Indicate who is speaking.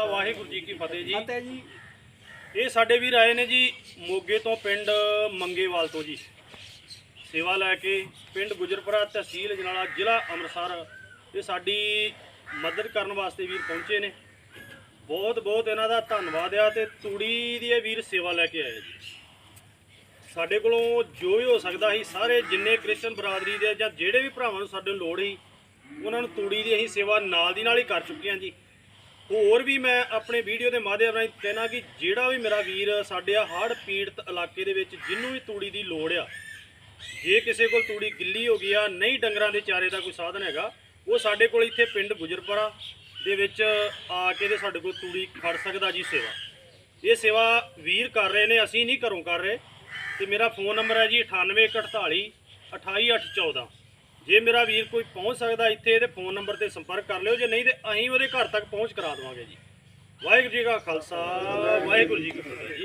Speaker 1: ਖਾਲਸਾ ਵਾਹਿਗੁਰੂ ਜੀ ਕੀ ਫਤਿਹ ਜੀ।
Speaker 2: ਅਤੇ ਜੀ।
Speaker 1: ਇਹ ਸਾਡੇ ਵੀਰ ਆਏ ਨੇ ਜੀ ਮੋਗੇ ਤੋਂ ਪਿੰਡ ਮੰਗੇਵਾਲ ਤੋਂ ਜੀ। ਸੇਵਾ ਲੈ ਕੇ ਪਿੰਡ ਗੁਜਰਪੁਰਾ ਤਹਿਸੀਲ ਜਨਾਲਾ ਜ਼ਿਲ੍ਹਾ ਅੰਮ੍ਰਿਤਸਰ ਇਹ ਸਾਡੀ ਮਦਦ ਕਰਨ ਵਾਸਤੇ ਵੀਰ ਪਹੁੰਚੇ ਨੇ। ਬਹੁਤ ਬਹੁਤ ਇਹਨਾਂ ਦਾ ਧੰਨਵਾਦ ਆ ਤੇ ਤੂੜੀ ਦੀ ਇਹ ਵੀਰ ਸੇਵਾ ਲੈ ਕੇ ਆਏ ਜੀ। ਸਾਡੇ ਕੋਲੋਂ ਜੋ ਵੀ ਹੋ ਸਕਦਾ ਸੀ ਸਾਰੇ ਜਿੰਨੇ ਕ੍ਰਿਸਚਨ ਬਰਾਦਰੀ ਦੇ ਜਾਂ ਜਿਹੜੇ ਵੀ ਭਰਾਵਾਂ ਨੂੰ ਸਾਡੇ ਲੋੜ ਸੀ ਉਹਨਾਂ ਨੂੰ ਤੂੜੀ ਦੀ ਅਸੀਂ ਸੇਵਾ ਨਾਲ ਦੀ ਨਾਲ ਹੀ ਕਰ ਚੁੱਕੇ ਹਾਂ ਜੀ। ਹੋਰ ਵੀ ਮੈਂ ਆਪਣੇ ਵੀਡੀਓ ਦੇ ਮਾਧਿਅਮ ਰਾਹੀਂ ਕਹਿਣਾ ਕਿ ਜਿਹੜਾ ਵੀ ਮੇਰਾ ਵੀਰ ਸਾਡੇ ਆ ਹੜ੍ਹ ਪੀੜਤ ਇਲਾਕੇ ਦੇ ਵਿੱਚ ਜਿਹਨੂੰ ਵੀ ਤੂੜੀ ਦੀ ਲੋੜ ਆ, ਜੇ ਕਿਸੇ ਕੋਲ ਤੂੜੀ ਗਿੱਲੀ ਹੋ ਗਈ ਆ, ਨਹੀਂ ਡੰਗਰਾਂ ਦੇ ਚਾਰੇ ਦਾ ਕੋਈ ਸਾਧਨ ਹੈਗਾ, ਉਹ ਸਾਡੇ ਕੋਲ ਇੱਥੇ ਪਿੰਡ ਗੁਜਰਪੁਰਾ ਦੇ ਵਿੱਚ ਆ ਕੇ ਤੇ ਸਾਡੇ ਕੋਲ ਤੂੜੀ ਖੜ ਸਕਦਾ ਜੀ ਸੇਵਾ। ਇਹ ਸੇਵਾ ਵੀਰ ਕਰ ਰਹੇ ਨੇ, ਅਸੀਂ ਨਹੀਂ ਘਰੋਂ ਕਰ ਰਹੇ। ਤੇ ਮੇਰਾ ਫੋਨ ਨੰਬਰ ਹੈ ਜੀ 9848 28814 ਜੇ ਮੇਰਾ ਵੀਰ ਕੋਈ ਪਹੁੰਚ ਸਕਦਾ ਇੱਥੇ, ਇਹਦੇ ਫੋਨ ਨੰਬਰ ਤੇ ਸੰਪਰਕ ਕਰ ਲਿਓ। ਜੇ ਨਹੀਂ ਤੇ ਅਸੀਂ ਉਹਦੇ ਘਰ ਤੱਕ ਪਹੁੰਚ ਕਰਾ ਦੇਵਾਂਗੇ ਜੀ। ਵਾਹਿਗੁਰੂ ਜੀ ਕਾ ਖਾਲਸਾ, ਵਾਹਿਗੁਰੂ ਜੀ ਕੀ ਫਤਿਹ